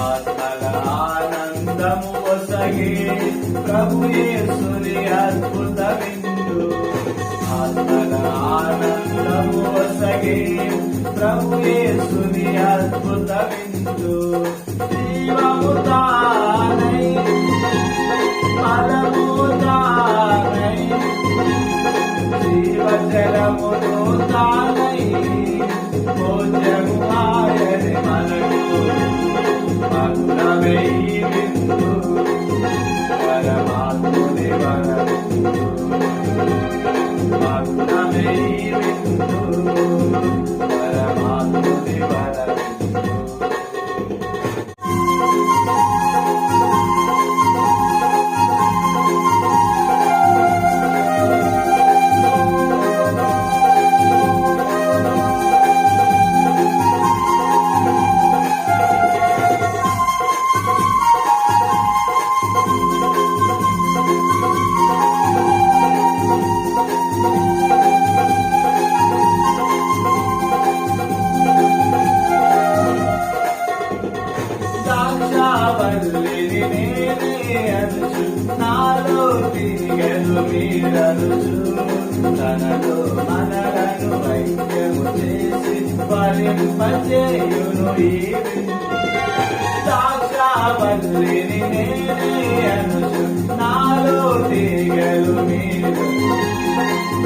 ఆత్మల ఆనందము ఒసగే ప్రభు యేసుని అద్భుత విందు ఆత్మల ఆనందము ఒసగే ప్రభు యేసుని అద్భుత విందు జీవము తానై జీవజలమును తానై ఆయని నేనే నాలో తిరిగెను మీరనుచు తనతో మనలను వైద్యము చేసి ఫలింపచేయును ఈ ద్రాక్షావల్లిని నేనే అనుచు నాలో తిరిగెను మీరు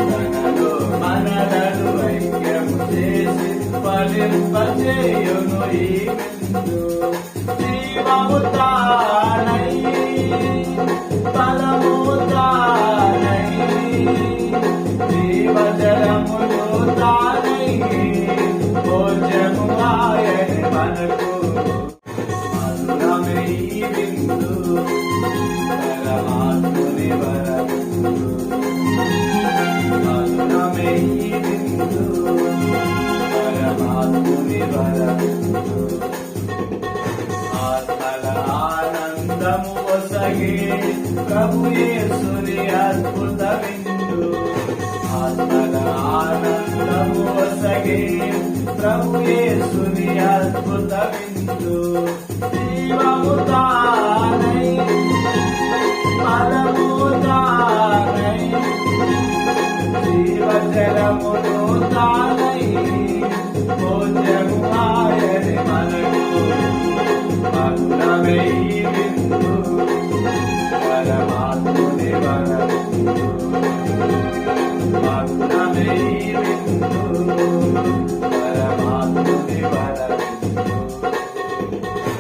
తనతో మనలను వైద్యము చేసి ఫలింపచేయును ఈ బిందు ఆనందము ఒసగే ప్రభు యేసుని అద్భుత ప్రభు యేసుని అద్భుత విందు జీవము తానై ఫలము తానై జీవజలమును తానై భోజము ఆయని మనకు మధురమే విందు. పరమాత్ముని మనకు మధురమే విందు.